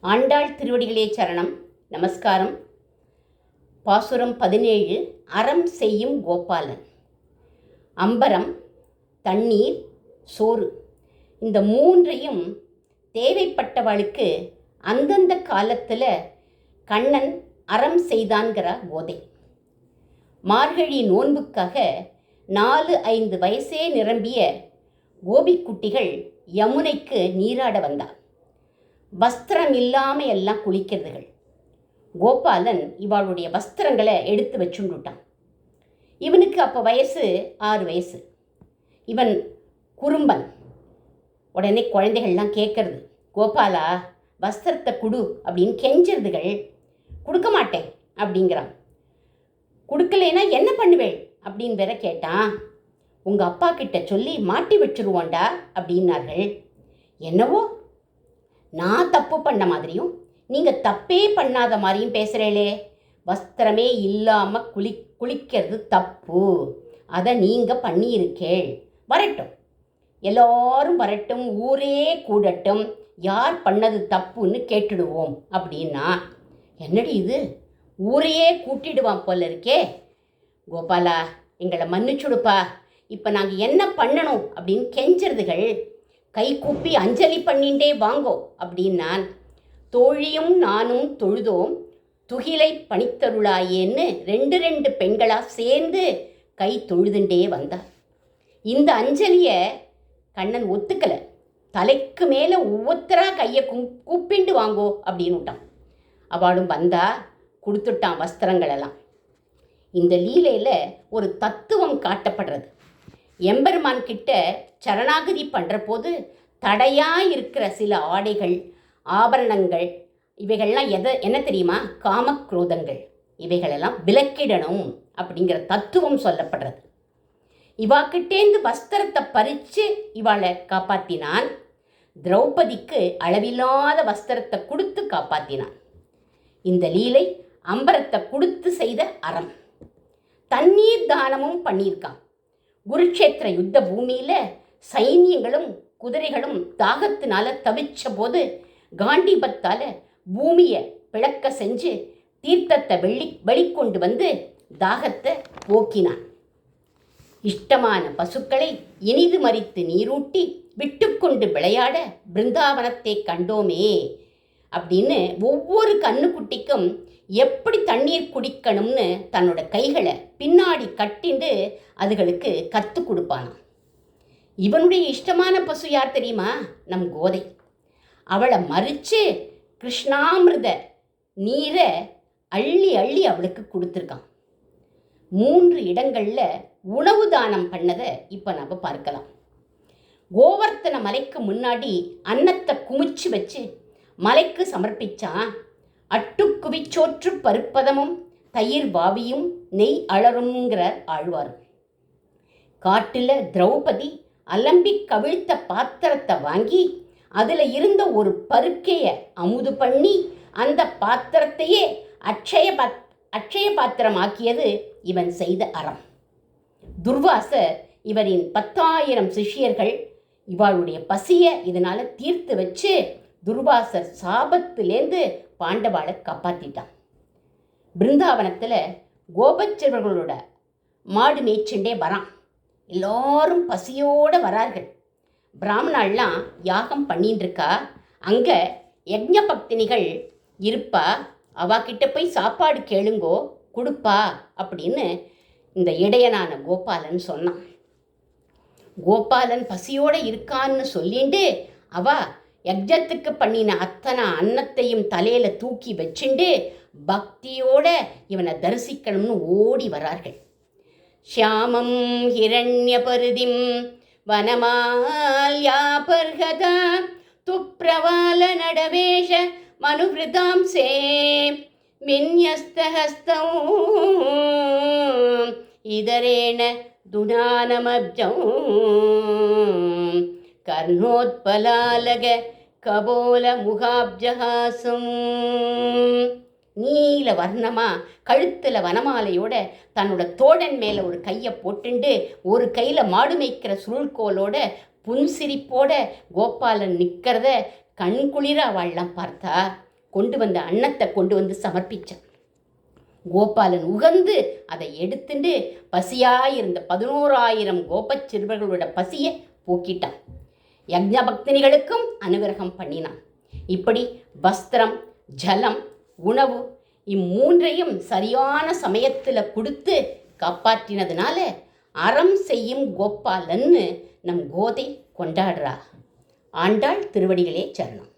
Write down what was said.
ஆண்டாள் திருவடிகளே சரணம். நமஸ்காரம். பாசுரம் பதினேழு அறம் செய்யும் கோபாலன். அம்பரம் தண்ணீர் சோறு. இந்த மூன்றையும் தேவைப்பட்டவளுக்கு அந்தந்த காலத்தில் கண்ணன் அறம் செய்தான்கிற போதை. மார்கழி நோன்புக்காக நாலு ஐந்து வயசே நிரம்பிய கோபிக்குட்டிகள் யமுனைக்கு நீராட வந்தார் வஸ்திரம் இல்லாமல் எல்லாம் குளிக்கிறதுகள். கோபாலன் இவாளுடைய வஸ்திரங்களை எடுத்து வச்சுண்டுட்டான். இவனுக்கு அப்போ வயசு ஆறு வயசு. இவன் குறும்பன். உடனே குழந்தைகள்லாம் கேட்கறது கோபாலா வஸ்திரத்தை குடு அப்படின்னு கெஞ்சறதுகள். கொடுக்க மாட்டேன் அப்படிங்கிறான். கொடுக்கலைன்னா என்ன பண்ணுவேள்? அப்படின்னு வேற கேட்டான். உங்கள் அப்பா கிட்ட சொல்லி மாட்டி வச்சுருவோண்டா அப்படின்னார்கள். என்னவோ நான் தப்பு பண்ண மாதிரியும் நீங்கள் தப்பே பண்ணாத மாதிரியும் பேசுகிறேளே வஸ்திரமே இல்லாமல் குளி குளிக்கிறது தப்பு. அதை நீங்கள் பண்ணியிருக்கேள். வரட்டும். எல்லோரும் வரட்டும் ஊரே கூடட்டும். யார் பண்ணது தப்புன்னு கேட்டுடுவோம் அப்படின்னா என்னடி இது? ஊரையே கூட்டிடுவான் போல இருக்கே. கோபாலா எங்களை மன்னிச்சுடுப்பா. இப்போ நாங்கள் என்ன பண்ணணும் அப்படின்னு கெஞ்சிறதுகள் கை கூப்பி அஞ்சலி பண்ணிண்டே வாங்கோ அப்படின்னான். தோழியும் நானும் தொழுதோம். துகிலை பணித்தருளாயேன்னு ரெண்டு ரெண்டு பெண்களாக சேர்ந்து கை தொழுதுண்டே வந்தார் இந்த அஞ்சலியை கண்ணன் ஒத்துக்கலை. தலைக்கு மேலே ஒவ்வொருத்தராக கையை கும் கூப்பிண்டு வாங்கோ அப்படின்னு விட்டான். அவளும் வந்தா கொடுத்துட்டான் வஸ்திரங்களெல்லாம் இந்த லீலையில் ஒரு தத்துவம் காட்டப்படுறது. எம்பெருமான் கிட்ட சரணாகதி பண்ணுற போது தடையாக இருக்கிற சில ஆடைகள் ஆபரணங்கள் இவைகள்லாம் எதை என்ன தெரியுமா? காமக்ரோதங்கள். இவைகளெல்லாம் விலக்கிடணும் அப்படிங்கிற தத்துவம் சொல்லப்படுறது. இவாக்கிட்டேந்து வஸ்திரத்தை பறித்து இவாளை காப்பாற்றினான் திரௌபதிக்கு அளவில்லாத வஸ்திரத்தை கொடுத்து காப்பாற்றினான் இந்த லீலை அம்பரத்தை கொடுத்து செய்த அறம். தண்ணீர் தானமும் பண்ணியிருக்கான். குருட்சேத்திர யுத்த பூமியில் சைன்யங்களும் குதிரைகளும் தாகத்தினால தவிச்ச போது காண்டிபத்தால் பூமியை பிளக்க செஞ்சு தீர்த்தத்தை வெளி வெளிக்கொண்டு வந்து தாகத்தை போக்கினான். இஷ்டமான பசுக்களை இனிது மறித்து நீரூட்டி விட்டுக்கொண்டு விளையாட பிருந்தாவனத்தை கண்டோமே. அப்படின்னு ஒவ்வொரு கண்ணுக்குட்டிக்கும் எப்படி தண்ணீர் குடிக்கணும்னு தன்னோட கைகளை பின்னாடி கட்டிண்டு அதுகளுக்கு கற்றுக் கொடுப்பானாம். இவனுடைய இஷ்டமான பசு யார் தெரியுமா? நம் கோதை. அவளை மறித்து கிருஷ்ணாமிர்த நீரை அள்ளி அள்ளி அவளுக்கு கொடுத்துருக்கான். மூன்று இடங்களில் உணவு தானம் பண்ணதை இப்போ நம்ம பார்க்கலாம். கோவர்த்தன மலைக்கு முன்னாடி அன்னத்தை குமிச்சு வச்சு மலைக்கு சமர்ப்பிச்சான். அட்டுக்குவிச்சோற்று பருப்பதமும் தயிர் பாவியும் நெய் அலருங்கிறார் ஆழ்வார். காட்டில் திரௌபதி அலம்பி கவிழ்த்த பாத்திரத்தை வாங்கி அதில் இருந்த ஒரு பருக்கைய அமுது பண்ணி அந்த பாத்திரத்தையே அக்ஷய பாத் அக்ஷய பாத்திரமாக்கியது இவன் செய்த அறம். துர்வாசர் இவரின் பத்தாயிரம் சிஷ்யர்கள் இவாளுடைய பசியை இதனால் தீர்த்து வச்சு துர்வாசர் சாபத்திலேருந்து பாண்டவாளை காப்பாற்றிட்டான் பிருந்தாவனத்தில் கோபச்செல்வர்களோட மாடு மேய்ச்சுண்டே வரான். எல்லாரும் பசியோடு வரார்கள். பிராமணாலாம் யாகம் பண்ணிட்டுருக்கா அங்கே யஜ்ஞ பக்தினிகள் இருப்பா அவாக்கிட்ட போய் சாப்பாடு கேளுங்கோ கொடுப்பா அப்படின்னு இந்த இடையனான கோபாலன் சொன்னான். கோபாலன் பசியோடு இருக்கான்னு சொல்லிண்டு அவா யஜ்ஜத்துக்கு பண்ணின அத்தனை அன்னத்தையும் தலையில தூக்கி வச்சுண்டு பக்தியோட இவனை தரிசிக்கணும்னு ஓடி வரார்கள். ஷியாமம் ஹிரண்யபருதிம் வனமால்யாபர்கதா துப்ரவால நடவேஷ மனுவிருதாம் சே மின்யஸ்தஹஸ்தௌ இதரேண துடானமப்ஜம் கர்ணோத்பலாலக கபோல முகாப்ஜஹாசம் நீல வர்ணமா கழுத்தில் வனமாலையோட தன்னோட தோழன் மேலே ஒரு கையை போட்டுண்டு ஒரு கையில் மாடு மேய்க்கிற சுருள்கோலோட புன்சிரிப்போட கோபாலன் நிற்கிறத கண்குளிர அவள்லாம் பார்த்தா கொண்டு வந்த அன்னத்தை கொண்டு வந்து சமர்ப்பித்தான் கோபாலன் உகந்து அதை எடுத்துட்டு பசியாயிருந்த பதினோராயிரம் கோபச் சிறுவர்களோட பசியை போக்கிட்டான். யக்ஞ பக்தினிகளுக்கும் அனுகிரகம் பண்ணினான். இப்படி வஸ்திரம் ஜலம் உணவு இம்மூன்றையும் சரியான சமயத்தில் கொடுத்து காப்பாற்றினதுனால அறம் செய்யும் கோபாலன்னு நம் கோதை கொண்டாடுறா. ஆண்டாள் திருவடிகளே சரணம்.